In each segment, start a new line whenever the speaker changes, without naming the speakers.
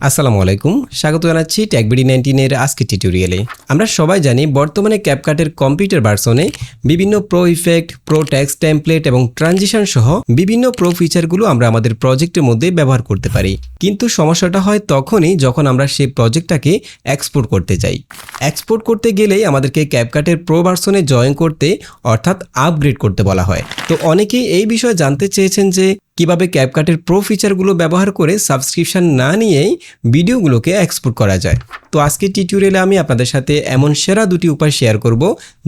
আসসালামু আলাইকুম, স্বাগত জানাচ্ছি ট্যাগবিডি নাইনটিনের আজকে টিউটোরিয়ালে আমরা সবাই জানি বর্তমানে ক্যাপকাটের কম্পিউটার ভার্সনে বিভিন্ন pro effect pro text template এবং ট্রানজিশন সহ বিভিন্ন প্রো ফিচারগুলো আমরা আমাদের প্রজেক্টের মধ্যে ব্যবহার করতে পারি। কিন্তু সমস্যাটা হয় তখনই যখন আমরা সেই প্রজেক্টটাকে এক্সপোর্ট করতে চাই এক্সপোর্ট করতে গেলেই আমাদেরকে ক্যাপকাটের প্রো ভার্সনে জয়েন করতে, অর্থাৎ আপগ্রেড করতে বলা হয়। তো অনেকেই এই বিষয়ে জানতে চেয়েছেন যে কীভাবে ক্যাপকাটের প্রো ফিচারগুলো ব্যবহার করে সাবস্ক্রিপশন না নিয়েই ভিডিওগুলোকে এক্সপোর্ট করা যায়। তো আজকে টিউটোরিয়ালে আমি আপনাদের সাথে এমন সেরা দুটি উপায় শেয়ার করব,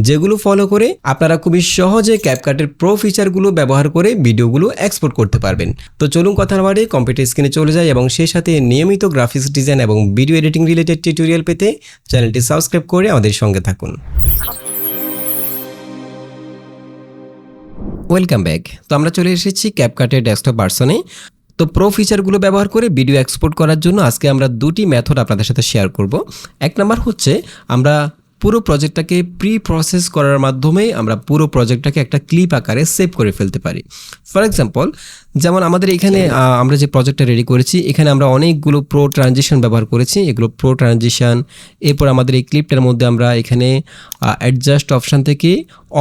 যেগুলো ফলো করে আপনারা খুবই সহজে ক্যাপকাটের প্রো ফিচারগুলো ব্যবহার করে ভিডিওগুলো এক্সপোর্ট করতে পারবেন। তো চলুন কথা না বাড়িয়ে কম্পিউটার স্ক্রিনে চলে যায় এবং সেই সাথে নিয়মিত গ্রাফিক্স ডিজাইন এবং ভিডিও এডিটিং রিলেটেড টিউটোরিয়াল পেতে চ্যানেলটি সাবস্ক্রাইব করে আমাদের সঙ্গে থাকুন। ওয়েলকাম ব্যাক তো আমরা চলে এসেছি ক্যাপকাটের ডেস্কটপ ভার্সনে তো প্রো ফিচারগুলো ব্যবহার করে ভিডিও এক্সপোর্ট করার জন্য আজকে আমরা দুটি মেথড আপনাদের সাথে শেয়ার করব। এক নাম্বার হচ্ছে, আমরা পুরো প্রজেক্টটাকে প্রি প্রসেস করার মাধ্যমে আমরা পুরো প্রজেক্টটাকে একটা ক্লিপ আকারে সেভ করে ফেলতে পারি। ফর এক্সাম্পল যেমন আমাদের এখানে আমরা যে প্রজেক্টটা রেডি করেছি এখানে আমরা অনেকগুলো প্রো ট্রানজিশন ব্যবহার করেছি। এগুলো প্রো ট্রানজিশন এরপর আমাদের এই ক্লিপটার মধ্যে আমরা এখানে অ্যাডজাস্ট অপশান থেকে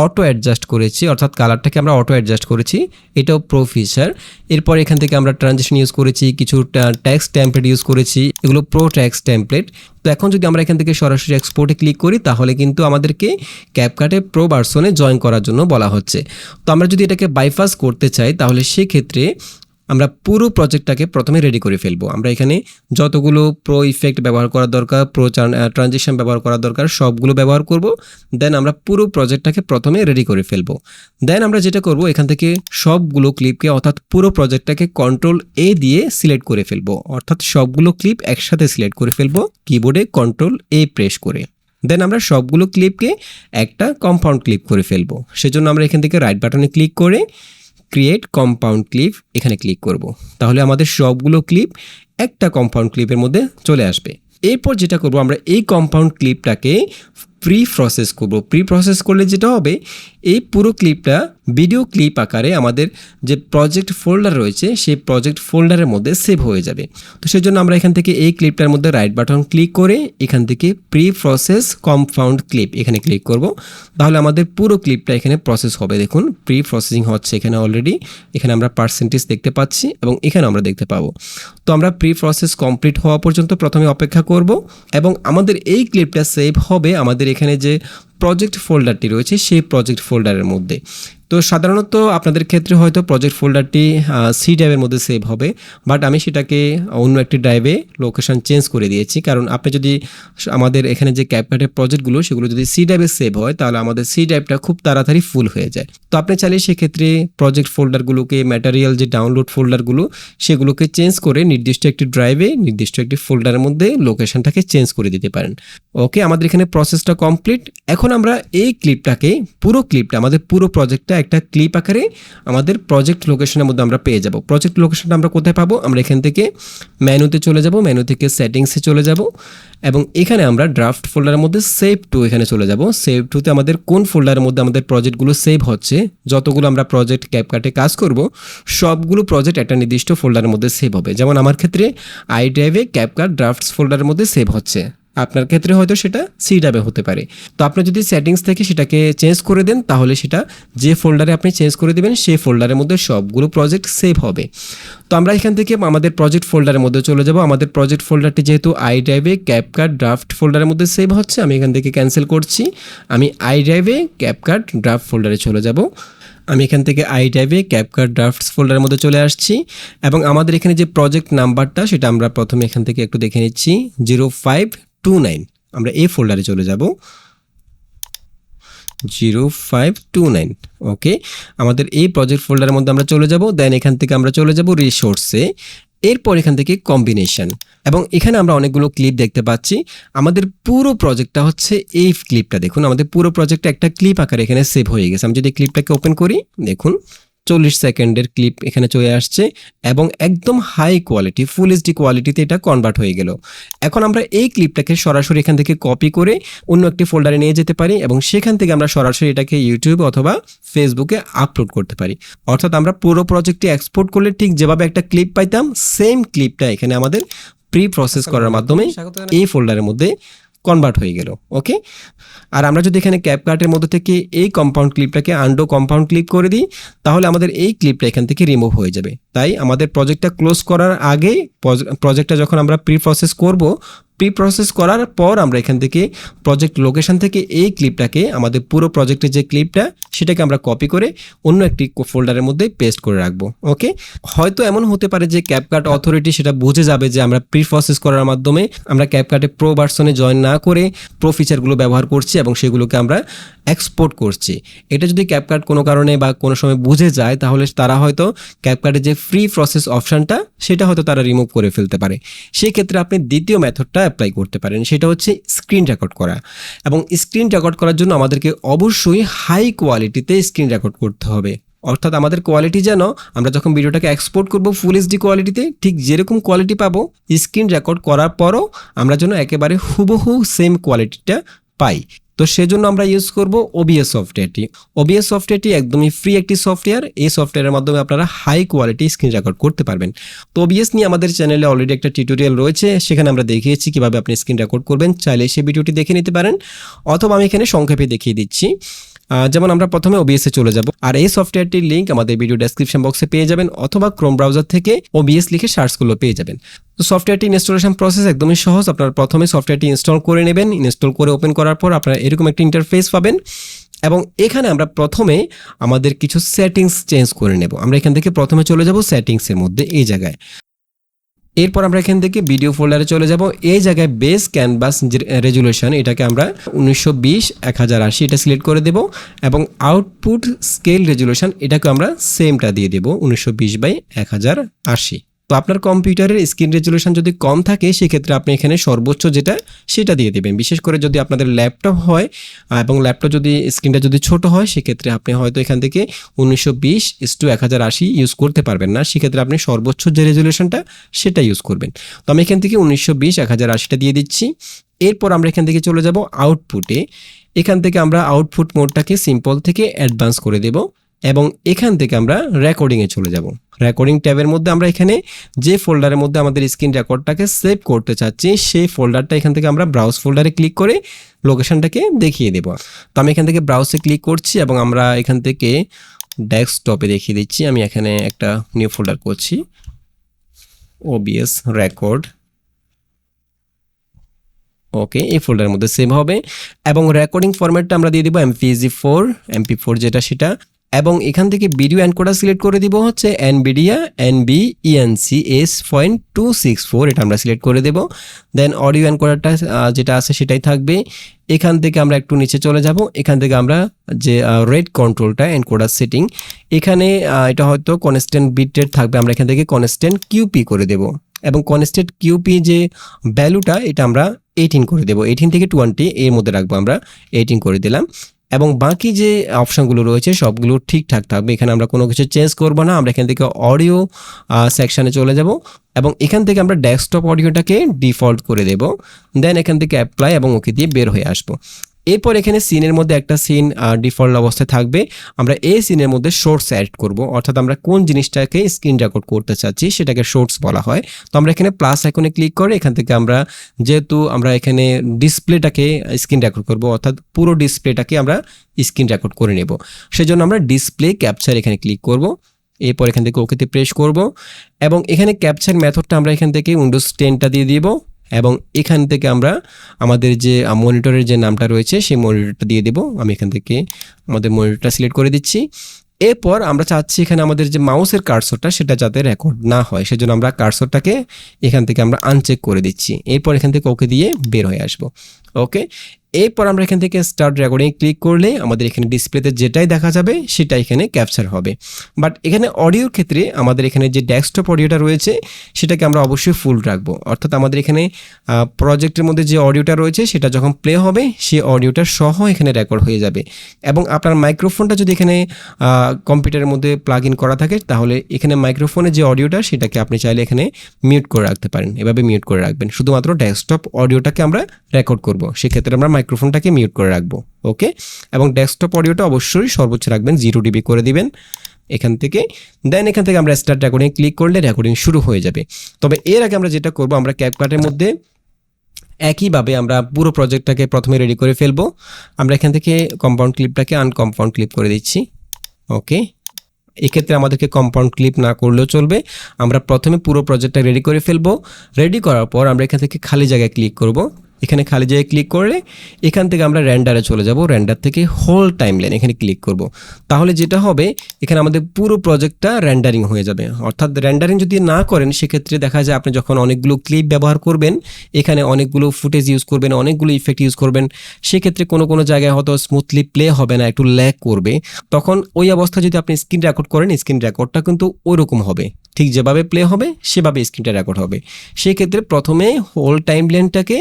অটো অ্যাডজাস্ট করেছি অর্থাৎ কালারটাকে আমরা অটো অ্যাডজাস্ট করেছি। এটাও প্রো ফিচার এরপর এখান থেকে আমরা ট্রানজিশন ইউজ করেছি কিছু ট্যাক্স টেমপ্লেট ইউজ করেছি এগুলো প্রো ট্যাক্স টেমপ্লেট তো এখন যদি আমরা এখান থেকে সরাসরি এক্সপোর্টে ক্লিক করি তাহলে কিন্তু আমাদেরকে ক্যাপকাটে প্রো ভার্সনে জয়েন করার জন্য বলা হচ্ছে। তো আমরা যদি এটাকে বাইপাস করতে চাই তাহলে সেক্ষেত্রে আমরা পুরো প্রজেক্টটাকে প্রথমে রেডি করে ফেলব। আমরা এখানে যতগুলো প্রো ইফেক্ট ব্যবহার করা দরকার প্রো ট্রানজিশন ব্যবহার করা দরকার, সবগুলো ব্যবহার করব। দেন আমরা পুরো প্রজেক্টটাকে প্রথমে রেডি করে ফেলব। দেন আমরা যেটা করব, এখান থেকে সবগুলো ক্লিপকে অর্থাৎ পুরো প্রজেক্টটাকে কন্ট্রোল এ দিয়ে সিলেক্ট করে ফেলব। অর্থাৎ সবগুলো ক্লিপ একসাথে সিলেক্ট করে ফেলব কিবোর্ডে কন্ট্রোল এ প্রেস করে। দেন আমরা সবগুলো ক্লিপকে একটা কম্পাউন্ড ক্লিপ করে ফেলব। সেজন্য আমরা এখান থেকে রাইট বাটনে ক্লিক করে ক্রিয়েট কম্পাউন্ড ক্লিপ এখানে ক্লিক করব। তাহলে আমাদের সবগুলো ক্লিপ একটা কম্পাউন্ড ক্লিপের মধ্যে চলে আসবে। এরপর যেটা করব আমরা এই কম্পাউন্ড ক্লিপটাকে প্রি প্রসেস করব। প্রি প্রসেস করলে যেটা হবে, এই পুরো ক্লিপটা ভিডিও ক্লিপ আকারে আমাদের যে প্রজেক্ট ফোল্ডার রয়েছে, সেই প্রজেক্ট ফোল্ডারের মধ্যে সেভ হয়ে যাবে। তো সেই জন্য আমরা এখান থেকে এই ক্লিপটার মধ্যে রাইট বাটন ক্লিক করে এখান থেকে প্রি প্রসেস কম্পাউন্ড ক্লিপ এখানে ক্লিক করব। তাহলে আমাদের পুরো ক্লিপটা এখানে প্রসেস হবে। দেখুন প্রি প্রসেসিং হচ্ছে এখানে অলরেডি এখানে আমরা পার্সেন্টেজ দেখতে পাচ্ছি এবং এখানে আমরা দেখতে পাবো। তো আমরা প্রি প্রসেস কমপ্লিট হওয়া পর্যন্ত প্রথমে অপেক্ষা করব এবং আমাদের এই ক্লিপটা সেভ হবে আমাদের এখানে যে প্রজেক্ট ফোল্ডারটি রয়েছে সেই প্রজেক্ট ফোল্ডারের মধ্যে। তো সাধারণত আপনাদের ক্ষেত্রে হয়তো প্রজেক্ট ফোল্ডারটি সি ড্রাইভের মধ্যে সেভ হবে বাট আমি সেটাকে অন্য একটি ড্রাইভে লোকেশন চেঞ্জ করে দিয়েছি। কারণ আপনি যদি আমাদের এখানে যে ক্যাপকাটের প্রজেক্টগুলো সেগুলো যদি সি ড্রাইভে সেভ হয়, তাহলে আমাদের সি ড্রাইভটা খুব তাড়াতাড়ি ফুল হয়ে যায়। তো আপনি চাইলে সেক্ষেত্রে প্রজেক্ট ফোল্ডারগুলোকে ম্যাটেরিয়াল যে ডাউনলোড ফোল্ডারগুলো সেগুলোকে চেঞ্জ করে নির্দিষ্ট একটি ড্রাইভে নির্দিষ্ট একটি ফোল্ডারের মধ্যে লোকেশানটাকে চেঞ্জ করে দিতে পারেন। ওকে আমাদের এখানে প্রসেসটা কমপ্লিট এখন আমরা এই ক্লিপটাকে পুরো ক্লিপটা আমাদের পুরো প্রজেক্টটা একটা ক্লিপ আকারে আমাদের প্রজেক্ট লোকেশনের মধ্যে আমরা পেয়ে যাব। প্রজেক্ট লোকেশনটা আমরা কোথায় পাবো? আমরা এখান থেকে মেনুতে চলে যাব মেনু থেকে সেটিংসে চলে যাব এবং এখানে আমরা ড্রাফট ফোল্ডারের মধ্যে সেভ টু এখানে চলে যাব। সেভ টুতে আমাদের কোন ফোল্ডারের মধ্যে আমাদের প্রজেক্টগুলো সেভ হচ্ছে, যতগুলো আমরা প্রজেক্ট ক্যাপকাটে কাজ করব, সবগুলো প্রজেক্ট একটা নির্দিষ্ট ফোল্ডারের মধ্যে সেভ হবে। যেমন আমার ক্ষেত্রে আই ড্রাইভে ক্যাপকাট ড্রাফটস ফোল্ডারের মধ্যে সেভ হচ্ছে। আপনার ক্ষেত্রে হয়তো সেটা সি ডাবে হতে পারে। তো আপনি যদি সেটিংস থেকে সেটাকে চেঞ্জ করে দেন, তাহলে সেটা যে ফোল্ডারে আপনি চেঞ্জ করে দেবেন, সেই ফোল্ডারের মধ্যে সবগুলো প্রজেক্ট সেভ হবে। তো আমরা এখান থেকে আমাদের প্রজেক্ট ফোল্ডারের মধ্যে চলে যাব। আমাদের প্রজেক্ট ফোল্ডারটি যেহেতু আই ড্রাইভে ক্যাপকাট ড্রাফট ফোল্ডারের মধ্যে সেভ হচ্ছে, আমি এখান থেকে ক্যান্সেল করছি। আমি আই ড্রাইভে ক্যাপকাট ড্রাফট ফোল্ডারে চলে যাব। আমি এখান থেকে আই ড্রাইভে ক্যাপকাট ড্রাফটস ফোল্ডারের মধ্যে চলে আসছি। এবং আমাদের এখানে যে প্রজেক্ট নাম্বারটা সেটা আমরা প্রথমে এখান থেকে একটু দেখে নিচ্ছি। জিরো ফাইভ টু নাইন আমরা এই ফোল্ডারে চলে যাব। Zero five two nine okay আমাদের এই প্রজেক্ট ফোল্ডারের মধ্যে আমরা চলে যাব দেন এখান থেকে আমরা চলে যাব রিসোর্সে এরপর এখান থেকে কম্বিনেশন এবং এখানে আমরা অনেকগুলো ক্লিপ দেখতে পাচ্ছি। আমাদের পুরো প্রজেক্টটা হচ্ছে এই ক্লিপটা দেখুন, আমাদের পুরো প্রজেক্টটা একটা ক্লিপ আকারে এখানে সেভ হয়ে গেছে। আমি যদি ক্লিপটাকে ওপেন করি, দেখুন। চল্লিশ সেকেন্ডের ক্লিপ এখানে চলে আসছে এবং একদম হাই কোয়ালিটি ফুল এইচডি কোয়ালিটিতে এটা কনভার্ট হয়ে গেল। এখন আমরা এই ক্লিপটাকে সরাসরি এখান থেকে কপি করে অন্য একটি ফোল্ডারে নিয়ে যেতে পারি এবং সেখান থেকে আমরা সরাসরি এটাকে ইউটিউব অথবা ফেসবুকে আপলোড করতে পারি। অর্থাৎ আমরা পুরো প্রজেক্টটি এক্সপোর্ট করলে ঠিক যেভাবে একটা ক্লিপ পাইতাম সেম ক্লিপটা এখানে আমাদের প্রি প্রসেস করার মাধ্যমে এই ফোল্ডারের মধ্যে কনভার্ট হয়ে গেল ওকে আর আমরা যদি এখানে ক্যাপকার্টের মধ্যে থেকে এই কম্পাউন্ড ক্লিপটাকে আন্ডো কম্পাউন্ড ক্লিক করে দিই, তাহলে আমাদের এই ক্লিপটা এখান থেকে রিমুভ হয়ে যাবে। তাই আমাদের প্রজেক্টটা ক্লোজ করার আগেই প্রজেক্টটা যখন আমরা প্রি প্রসেস করব প্রি প্রসেস করার পর আমরা এখান থেকে প্রজেক্ট লোকেশান থেকে এই ক্লিপটাকে আমাদের পুরো প্রজেক্টের যে ক্লিপটা সেটাকে আমরা কপি করে অন্য একটি ফোল্ডারের মধ্যে পেস্ট করে রাখব ওকে হয়তো এমন হতে পারে যে ক্যাপকাট অথরিটি সেটা বুঝে যাবে যে আমরা প্রি প্রসেস করার মাধ্যমে আমরা ক্যাপকাটে প্রো ভার্সনে জয়েন না করে প্রো ফিচারগুলো ব্যবহার করছি এবং সেগুলোকে আমরা এক্সপোর্ট করছি। এটা যদি ক্যাপকাট কোনো কারণে বা কোনো সময় বুঝে যায়, তাহলে তারা হয়তো ক্যাপকাটের যে ফ্রি প্রসেস অপশানটা সেটা হয়তো তারা রিমুভ করে ফেলতে পারে। সেই ক্ষেত্রে আপনি দ্বিতীয় মেথডটা অ্যাপ্লাই করতে পারেন, সেটা হচ্ছে স্ক্রিন রেকর্ড করা। এবং স্ক্রিন রেকর্ড করার জন্য আমাদেরকে অবশ্যই হাই কোয়ালিটিতে স্ক্রিন রেকর্ড করতে হবে। অর্থাৎ আমাদের কোয়ালিটি যেন, আমরা যখন ভিডিওটাকে এক্সপোর্ট করব ফুল এইচডি কোয়ালিটিতে ঠিক যেরকম কোয়ালিটি পাবো স্ক্রিন রেকর্ড করার পরও আমরা যেন একেবারে হুবহু সেম কোয়ালিটিটা পাই। তো সেজন্য আমরা ইউজ করব ওবিএস সফটওয়্যারটি ওবিএস সফটওয়্যারটি একদমই ফ্রি একটি সফটওয়্যার এই সফটওয়্যারের মাধ্যমে আপনারা হাই কোয়ালিটি স্ক্রিন রেকর্ড করতে পারবেন। তো ওবিএস নিয়ে আমাদের চ্যানেলে অলরেডি একটা টিউটোরিয়াল রয়েছে। সেখানে আমরা দেখিয়েছি কীভাবে আপনি স্ক্রিন রেকর্ড করবেন। চাইলে সেই ভিডিওটি দেখে নিতে পারেন। অথবা আমি এখানে সংক্ষেপে দেখিয়ে দিচ্ছি। যেমন আমরা প্রথমে এ চলে যাব। আর এই সফটওয়্যারটির লিংক আমাদের ভিডিও ডেসক্রিপশন বক্সে পেয়ে যাবেন, অথবা ক্রোম ব্রাউজার থেকে ওবিএস লিখে সার্চ করলে পেয়ে যাবেন। তো সফটওয়্যারটি ইনস্টলেশন প্রসেস একদমই সহজ। আপনারা প্রথমে সফটওয়্যারটি ইনস্টল করে নেবেন। ইনস্টল করে ওপেন করার পর আপনারা এরকম একটা ইন্টারফেস পাবেন। এবং এখানে আমরা প্রথমে আমাদের কিছু সেটিংস চেঞ্জ করে নেব। আমরা এখান থেকে প্রথমে চলে যাব সেটিংসের মধ্যে, এই জায়গায়। এরপর আমরা এখান থেকে ভিডিও ফোল্ডারে চলে যাব। এই জায়গায় বেস ক্যানভাস রেজুলেশন এটাকে আমরা উনিশশো বিশ, এক হাজার আশি এটা সিলেক্ট করে দেব এবং আউটপুট স্কেল রেজুলেশন এটাকে আমরা সেমটা দিয়ে দেব, উনিশশো বিশ বাই এক হাজার আশি। তো আপনার কম্পিউটারের স্ক্রিন রেজুলেশন যদি কম থাকে, সেক্ষেত্রে আপনি এখানে সর্বোচ্চ যেটা, সেটা দিয়ে দেবেন। বিশেষ করে যদি আপনাদের ল্যাপটপ হয় এবং ল্যাপটপ যদি স্ক্রিনটা যদি ছোট হয়, সেক্ষেত্রে আপনি হয়তো এখান থেকে উনিশশো বিশ ইস টু এক হাজার আশি ইউজ করতে পারবেন না। সেক্ষেত্রে আপনি সর্বোচ্চ যে রেজুলেশনটা সেটা ইউজ করবেন। তো আমি এখান থেকে উনিশশো বিশ এক হাজার আশিটা দিয়ে দিচ্ছি। এরপর আমরা এখান থেকে চলে যাব আউটপুটে এখান থেকে আমরা আউটপুট মোডটাকে সিম্পল থেকে অ্যাডভান্স করে দেব। এবং এখান থেকে আমরা রেকর্ডিংয়ে চলে যাব। রেকর্ডিং ট্যাবের মধ্যে আমরা এখানে যে ফোল্ডারের মধ্যে আমাদের স্ক্রিন রেকর্ডটাকে সেভ করতে চাচ্ছি, সেই ফোল্ডারটা এখান থেকে আমরা ব্রাউজ ফোল্ডারে ক্লিক করে লোকেশনটাকে দেখিয়ে দেব। তো আমি এখান থেকে ব্রাউজে ক্লিক করছি এবং আমরা এখান থেকে ডেস্কটপে দেখিয়ে দিচ্ছি। আমি এখানে একটা নিউ ফোল্ডার করছি। ওবিএস রেকর্ড ওকে এই ফোল্ডারের মধ্যে সেভ হবে। এবং রেকর্ডিং ফরম্যাটটা আমরা দিয়ে দিব এমপিজি ফোর এমপি ফোর যেটা সেটা। এবং এখান থেকে ভিডিও অ্যানকোডার সিলেক্ট করে দিব হচ্ছে Nvidia NV ENC S point two six four এটা আমরা সিলেক্ট করে দেব। দেন অডিও অ্যানকোডারটা যেটা আছে সেটাই থাকবে। এখান থেকে আমরা একটু নিচে চলে যাব। এখান থেকে আমরা যে রেড কন্ট্রোলটা এনকোডার সেটিং এখানে এটা হয়তো কনস্ট্যান্ট বিট রেট থাকবে। আমরা এখান থেকে কনস্ট্যান্ট কিউপি করে দেব। এবং কনস্ট্যান্ট কিউপি যে ভ্যালুটা এটা আমরা এইটিন করে দেবো। এইটিন থেকে টোয়েন্টি এর মধ্যে রাখব আমরা। এইটিন করে দিলাম। এবং বাকি যে অপশানগুলো রয়েছে, সবগুলো ঠিকঠাক থাকবে। এখানে আমরা কোনো কিছু চেঞ্জ করব না, আমরা এখান থেকে অডিও সেকশানে চলে যাব এবং এখান থেকে আমরা ডেস্কটপ অডিওটাকে ডিফল্ট করে দেব। দেন এখান থেকে অ্যাপ্লাই এবং ওকে দিয়ে বের হয়ে আসব। এরপর এখানে সিনের মধ্যে একটা সিন ডিফল্ট অবস্থায় থাকবে। আমরা এই সিনের মধ্যে শর্টস অ্যাড করব। অর্থাৎ আমরা কোন জিনিসটাকে স্ক্রিন রেকর্ড করতে চাচ্ছি সেটাকে শর্টস বলা হয়। তো আমরা এখানে প্লাস আইকনে ক্লিক করে এখান থেকে আমরা যেহেতু আমরা এখানে ডিসপ্লেটাকে স্ক্রিন রেকর্ড করব, অর্থাৎ পুরো ডিসপ্লেটাকে আমরা স্ক্রিন রেকর্ড করে নেব। সেজন্য আমরা ডিসপ্লে ক্যাপচার এখানে ক্লিক করব। এরপর এখান থেকে ওকেতে প্রেস করব। এবং এখানে ক্যাপচার মেথডটা আমরা এখান থেকে উইন্ডোজ টেনটা দিয়ে দিব। এবং এখান থেকে আমরা আমাদের যে মনিটরের যে নামটা রয়েছে, সেই মনিটরটা দিয়ে দেব। আমি এখান থেকে আমাদের মনিটরটা সিলেক্ট করে দিচ্ছি। এরপর আমরা চাচ্ছি এখানে আমাদের যে মাউসের কার্সরটা, সেটা যাতে রেকর্ড না হয়। সেজন্য আমরা কার্সরটাকে এখান থেকে আমরা আনচেক করে দিচ্ছি। এরপর এখান থেকে ওকে দিয়ে বের হয়ে আসব। ওকে এরপর আমরা এখান থেকে স্টার্ট রেকর্ডিং ক্লিক করলে আমাদের এখানে ডিসপ্লেতে যেটাই দেখা যাবে সেটা এখানে ক্যাপচার হবে। বাট এখানে অডিওর ক্ষেত্রে আমাদের এখানে যে ডেস্কটপ অডিওটা রয়েছে, সেটাকে আমরা অবশ্যই ফুল রাখব। অর্থাৎ আমাদের এখানে প্রজেক্টের মধ্যে যে অডিওটা রয়েছে, সেটা যখন প্লে হবে, সেই অডিওটা সহ এখানে রেকর্ড হয়ে যাবে। এবং আপনার মাইক্রোফোনটা যদি এখানে কম্পিউটারের মধ্যে প্লাগ ইন করা থাকে, তাহলে এখানে মাইক্রোফোনের যে অডিওটা সেটাকে আপনি চাইলে এখানে মিউট করে রাখতে পারেন। এভাবে মিউট করে রাখবেন। শুধুমাত্র ডেস্কটপ অডিওটাকে আমরা রেকর্ড করব। সেক্ষেত্রে আমরা মাইক্রোফোনটাকে মিউট করে রাখব ওকে এবং ডেস্কটপ অডিওটা অবশ্যই সর্বোচ্চ রাখবেন জিরো ডিবি করে দিবেন এখান থেকে। দেন এখান থেকে আমরা স্টার্ট রেকর্ডিং ক্লিক করলে রেকর্ডিং শুরু হয়ে যাবে। তবে এর আগে আমরা যেটা করব, আমরা ক্যাপকাটের মধ্যে একইভাবে আমরা পুরো প্রজেক্টটাকে প্রথমে রেডি করে ফেলব। আমরা এখান থেকে কম্পাউন্ড ক্লিপটাকে আনকম্পাউন্ড ক্লিপ করে দিচ্ছি ওকে এক্ষেত্রে আমাদেরকে কম্পাউন্ড ক্লিপ না করলেও চলবে। আমরা প্রথমে পুরো প্রজেক্টটা রেডি করে ফেলব। রেডি করার পর আমরা এখান থেকে খালি জায়গায় ক্লিক করব। এখানে খালি জায়গায় ক্লিক করলে এখান থেকে আমরা র্যান্ডারে চলে যাব। র্যান্ডার থেকে হোল টাইম লাইন এখানে ক্লিক করব। তাহলে যেটা হবে, এখানে আমাদের পুরো প্রজেক্টটা র্যান্ডারিং হয়ে যাবে। অর্থাৎ র্যান্ডারিং যদি না করেন, সেক্ষেত্রে দেখা যায় আপনি যখন অনেকগুলো ক্লিপ ব্যবহার করবেন, এখানে অনেকগুলো ফুটেজ ইউজ করবেন, অনেকগুলো ইফেক্ট ইউজ করবেন, সেক্ষেত্রে কোনো কোনো জায়গায় হয়তো স্মুথলি প্লে হবে না, একটু ল্যাক করবে। তখন ওই অবস্থা যদি আপনি স্ক্রিন রেকর্ড করেন স্ক্রিন রেকর্ডটা কিন্তু ওইরকম হবে। ঠিক যেভাবে প্লে হবে, সেভাবে স্ক্রিনটা রেকর্ড হবে। সেই ক্ষেত্রে প্রথমে হোল টাইম লেনটাকে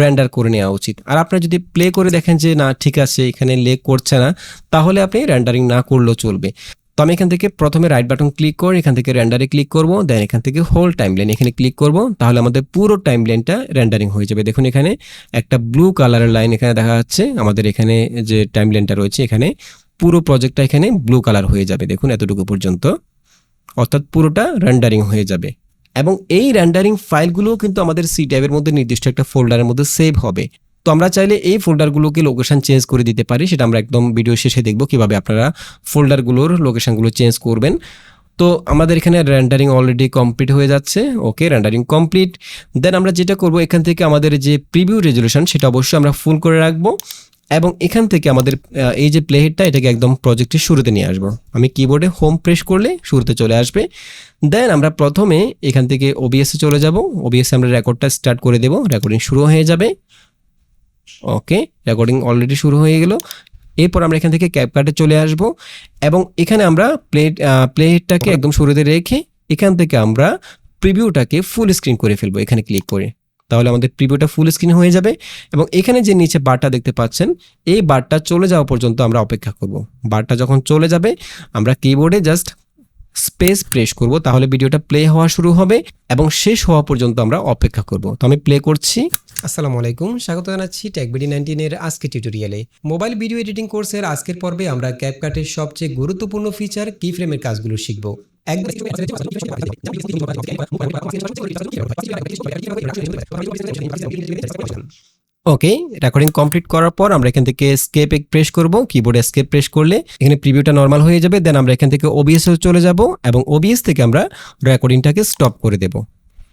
র্যান্ডার করে নেওয়া উচিত। আর আপনারা যদি প্লে করে দেখেন যে, না, ঠিক আছে, এখানে লেক করছে না, তাহলে আপনি র্যান্ডারিং না করলেও চলবে। তো আমি এখান থেকে প্রথমে রাইট বাটন ক্লিক করে এখান থেকে র্যান্ডারে ক্লিক করব দেন এখান থেকে হোল টাইম লাইন এখানে ক্লিক করব, তাহলে আমাদের পুরো টাইম লাইনটা র্যান্ডারিং হয়ে যাবে। দেখুন এখানে একটা ব্লু কালারের লাইন এখানে দেখা যাচ্ছে, আমাদের এখানে যে টাইম লাইনটা রয়েছে, এখানে পুরো প্রজেক্টটা এখানে ব্লু কালার হয়ে যাবে। দেখুন, এতটুকু পর্যন্ত। অর্থাৎ পুরোটা র্যান্ডারিং হয়ে যাবে। এবং এই র্যান্ডারিং ফাইলগুলোও কিন্তু আমাদের সি ট্যাবের মধ্যে নির্দিষ্ট একটা ফোল্ডারের মধ্যে সেভ হবে। তো আমরা চাইলে এই ফোল্ডারগুলোকে লোকেশন চেঞ্জ করে দিতে পারি, সেটা আমরা একদম ভিডিও শেষে দেখব কীভাবে আপনারা ফোল্ডারগুলোর লোকেশনগুলো চেঞ্জ করবেন। তো আমাদের এখানে র্যান্ডারিং অলরেডি কমপ্লিট হয়ে যাচ্ছে। ওকে র্যান্ডারিং কমপ্লিট দেন আমরা যেটা করব, এখান থেকে আমাদের যে প্রিভিউ রেজলিউশন সেটা অবশ্যই আমরা ফুল করে রাখব। এবং এখান থেকে আমাদের এই যে প্লেহেডটা এটাকে একদম প্রজেক্টের শুরুতে নিয়ে আসব। আমি কিবোর্ডে হোম প্রেস করলে শুরুতে চলে আসবে। দেন আমরা প্রথমে এখান থেকে ওবিএসে চলে যাব। ওবিএসে আমরা রেকর্ডটা স্টার্ট করে দেব। রেকর্ডিং শুরু হয়ে যাবে। ওকে রেকর্ডিং অলরেডি শুরু হয়ে গেল। এরপর আমরা এখান থেকে ক্যাপকাটে চলে আসব। এবং এখানে আমরা প্লে প্লেহেডটাকে একদম শুরুতে রেখে এখান থেকে আমরা প্রিভিউটাকে ফুল স্ক্রিন করে ফেলব, এখানে ক্লিক করে। তাহলে আমাদের প্রিভিউটা ফুল স্ক্রিন হয়ে যাবে এবং এখানে যে নিচে বারটা দেখতে পাচ্ছেন, এই বারটা চলে যাওয়া পর্যন্ত আমরা অপেক্ষা করব। বারটা যখন চলে যাবে, আমরা কিবোর্ডে জাস্ট স্পেস প্রেস করব, তাহলে ভিডিওটা প্লে হওয়া শুরু হবে এবং শেষ হওয়া পর্যন্ত আমরা অপেক্ষা করব। তো আমি প্লে করছি। আসসালামু আলাইকুম স্বাগত জানাচ্ছি টেকবিডি নাইনটিনের আজকের টিউটোরিয়ালে মোবাইল ভিডিও এডিটিং কোর্সের আজকের পর্বে আমরা ক্যাপকাটের সবচেয়ে গুরুত্বপূর্ণ ফিচার কি ফ্রেমের কাজগুলো শিখব ওকে রেকর্ডিং কমপ্লিট করার পর আমরা এখান থেকে স্কেপ প্রেস করব কিবোর্ডে স্কেপ প্রেস করলে এখানে প্রিভিউটা নর্মাল হয়ে যাবে দেন আমরা এখান থেকে ওবিএস চলে যাব এবং ওবিএস থেকে আমরা রেকর্ডিংটাকে স্টপ করে দেব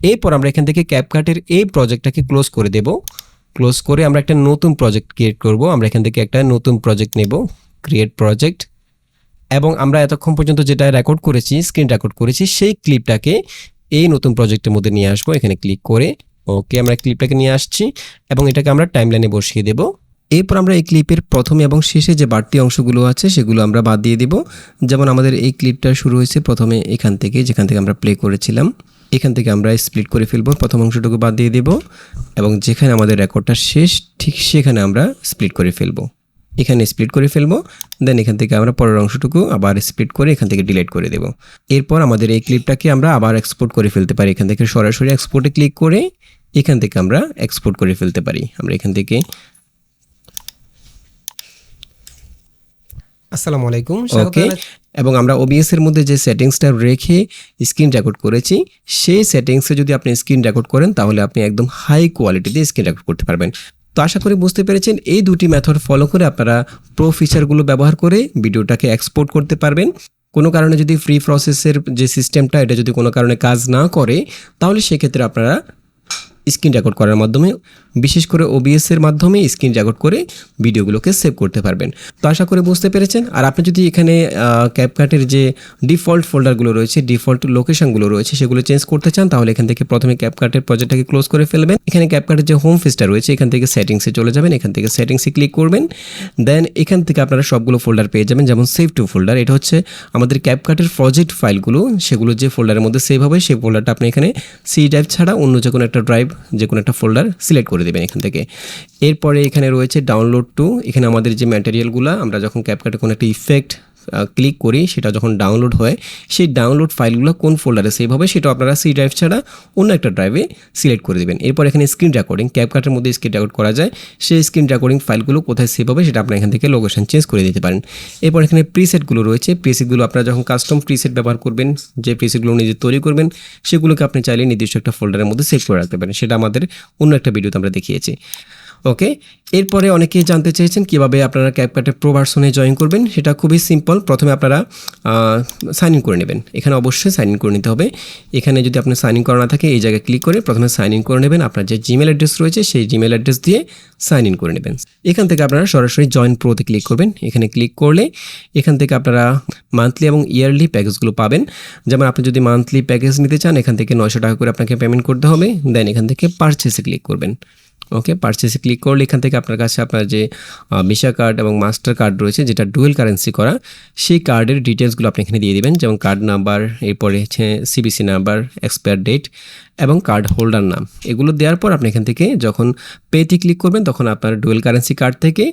এরপর আমরা এখান থেকে ক্যাপকাটের এই প্রজেক্টটাকে ক্লোজ করে দেব। ক্লোজ করে আমরা একটা নতুন প্রজেক্ট ক্রিয়েট করব। আমরা এখান থেকে একটা নতুন প্রজেক্ট নেব ক্রিয়েট প্রজেক্ট এবং আমরা এতক্ষণ পর্যন্ত যেটা রেকর্ড করেছি স্ক্রিন রেকর্ড করেছি, সেই ক্লিপটাকে এই নতুন প্রজেক্টের মধ্যে নিয়ে আসব। এখানে ক্লিক করে ওকে আমরা ক্লিপটাকে নিয়ে আসছি এবং এটাকে আমরা টাইমলাইনে বসিয়ে দেব। এরপর আমরা এই ক্লিপের প্রথমে এবং শেষে যে বাড়তি অংশগুলো আছে, সেগুলো আমরা বাদ দিয়ে দেব। যেমন আমাদের এই ক্লিপটা শুরু হয়েছে প্রথমে এখান থেকে, যেখান থেকে আমরা প্লে করেছিলাম। এখান থেকে আমরা স্প্লিট করে ফেলব। প্রথম অংশটুকু বাদ দিয়ে দেব এবং যেখানে আমাদের রেকর্ডটা শেষ, ঠিক সেখানে আমরা স্প্লিট করে ফেলব। এখানে স্প্লিট করে ফেলব দেন এখান থেকে আমরা পরের অংশটুকু আবার স্প্লিট করে এখান থেকে ডিলিট করে দেব। এরপর আমাদের এই ক্লিপটাকে আমরা আবার এক্সপোর্ট করে ফেলতে পারি। এখান থেকে সরাসরি এক্সপোর্টে ক্লিক করে এখান থেকে আমরা এক্সপোর্ট করে ফেলতে পারি। আমরা এখান থেকে আসসালামু আলাইকুম ওকে এবং আমরা ওবিএস এর মধ্যে যে সেটিংসটা রেখে স্ক্রিন রেকর্ড করেছি সেই সেটিংসে যদি আপনি স্ক্রিন রেকর্ড করেন তাহলে আপনি একদম হাই কোয়ালিটিতে স্ক্রিন রেকর্ড করতে পারবেন। তো আশা করি বুঝতে পেরেছেন এই দুটি মেথড ফলো করে আপনারা প্রো ফিচারগুলো ব্যবহার করে ভিডিওটাকে এক্সপোর্ট করতে পারবেন। কোনো কারণে যদি ফ্রি প্রসেসের যে সিস্টেমটা এটা যদি কোনো কারণে কাজ না করে তাহলে সেক্ষেত্রে আপনারা স্ক্রিন রেকর্ড করার মাধ্যমে বিশেষ করে ওবিএস এর মাধ্যমে স্ক্রিন রেকর্ড করে ভিডিওগুলোকে সেভ করতে পারবেন। তো আশা করে বুঝতে পেরেছেন। আর আপনি যদি এখানে ক্যাপকাটের যে ডিফল্ট ফোল্ডারগুলো রয়েছে, ডিফল্ট লোকেশনগুলো রয়েছে, সেগুলো চেঞ্জ করতে চান, তাহলে এখান থেকে প্রথমে ক্যাপকাটের প্রজেক্টটাকে ক্লোজ করে ফেলবেন। এখানে ক্যাপকাটের যে হোম ফেসটা রয়েছে, এখান থেকে সেটিংসে চলে যাবেন, এখান থেকে সেটিংসে ক্লিক করবেন। দেন এখান থেকে আপনারা সবগুলো ফোল্ডার পেয়ে যাবেন, যেমন সেভ টু ফোল্ডার। এটা হচ্ছে আমাদের ক্যাপকাটের প্রজেক্ট ফাইলগুলো, সেগুলো যে ফোল্ডারের মধ্যে সেভ হবে, সেই ফোল্ডারটা আপনি এখানে সি ড্রাইভ ছাড়া অন্য যে কোনো একটা ড্রাইভ যে কোনো একটা ফোল্ডার সিলেক্ট দেবেন এখান থেকে। এরপরে এখানে রয়েছে ডাউনলোড টু এখানে আমাদের যে ম্যাটেরিয়ালগুলো আমরা যখন ক্যাপকাটে কোনো একটা ইফেক্ট ক্লিক করি, সেটা যখন ডাউনলোড হয়, সেই ডাউনলোড ফাইলগুলো কোন ফোল্ডারে সেভ হবে সেটা আপনারা সি ড্রাইভ ছাড়া অন্য একটা ড্রাইভে সিলেক্ট করে দেবেন। এরপর এখানে স্ক্রিন রেকর্ডিং ক্যাপকাটের মধ্যে স্ক্রিন রেকর্ড করা যায়। সেই স্ক্রিন রেকর্ডিং ফাইলগুলো কোথায় সেভ হবে সেটা আপনারা এখান থেকে লোকেশন চেঞ্জ করে দিতে পারেন। এরপর এখানে প্রিসেটগুলো রয়েছে। প্রিসেটগুলো আপনারা যখন কাস্টম প্রিসেট ব্যবহার করবেন, যে প্রিসেটগুলো নিজে তৈরি করবেন, সেগুলোকে আপনি চাইলে নির্দিষ্ট একটা ফোল্ডারের মধ্যে সেভ করে রাখতে পারেন। সেটা আমাদের অন্য একটা ভিডিওতে আমরা দেখিয়েছি। ওকে? এরপরে অনেকেই জানতে চেয়েছেন কীভাবে আপনারা ক্যাপকাটে প্রো ভার্সনে জয়েন করবেন। সেটা খুবই সিম্পল প্রথমে আপনারা সাইন ইন করে নেবেন। এখানে অবশ্যই সাইন ইন করে নিতে হবে। এখানে যদি আপনি সাইন ইন করা না থাকে, এই জায়গায় ক্লিক করে প্রথমে সাইন ইন করে নেবেন। আপনার যে জিমেল অ্যাড্রেস রয়েছে, সেই জিমেল অ্যাড্রেস দিয়ে সাইন ইন করে নেবেন। এখান থেকে আপনারা সরাসরি জয়েন প্রোতে ক্লিক করবেন। এখানে ক্লিক করলে এখান থেকে আপনারা মান্থলি এবং ইয়ারলি প্যাকেজগুলো পাবেন। যেমন আপনি যদি মান্থলি প্যাকেজ নিতে চান, এখান থেকে নয়শো টাকা করে আপনাকে পেমেন্ট করতে হবে। দেন এখান থেকে পারচেসে ক্লিক করবেন। ওকে পারচেসে ক্লিক করলে এখান থেকে আপনার কাছে আপনার যে ভিসা কার্ড এবং মাস্টার কার্ড রয়েছে, যেটা ডুয়েল কারেন্সি করা, সেই কার্ডের ডিটেলসগুলো আপনি এখানে দিয়ে দিবেন, যেমন কার্ড নাম্বার এরপরে হচ্ছে সিবিসি নাম্বার এক্সপায়ার ডেট এবং কার্ড হোল্ডার নাম। এগুলো দেওয়ার পর আপনি এখান থেকে যখন পেতে ক্লিক করবেন, তখন আপনার ডুয়েল কারেন্সি কার্ড থেকে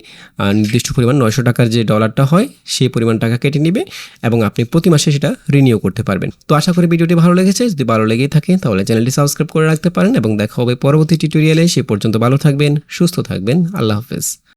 নির্দিষ্ট পরিমাণ নয়শো টাকার যে ডলারটা হয় সেই পরিমাণ টাকা কেটে নেবে এবং আপনি প্রতি মাসে সেটা রিনিউ করতে পারবেন। তো আশা করি ভিডিওটি ভালো লেগেছে। যদি ভালো লেগেই থাকে, তাহলে চ্যানেলটি সাবস্ক্রাইব করে রাখতে পারেন এবং দেখা হবে পরবর্তী টিউটোরিয়ালে সে পর্যন্ত ভালো থাকবেন, সুস্থ থাকবেন। আল্লাহ হাফেজ।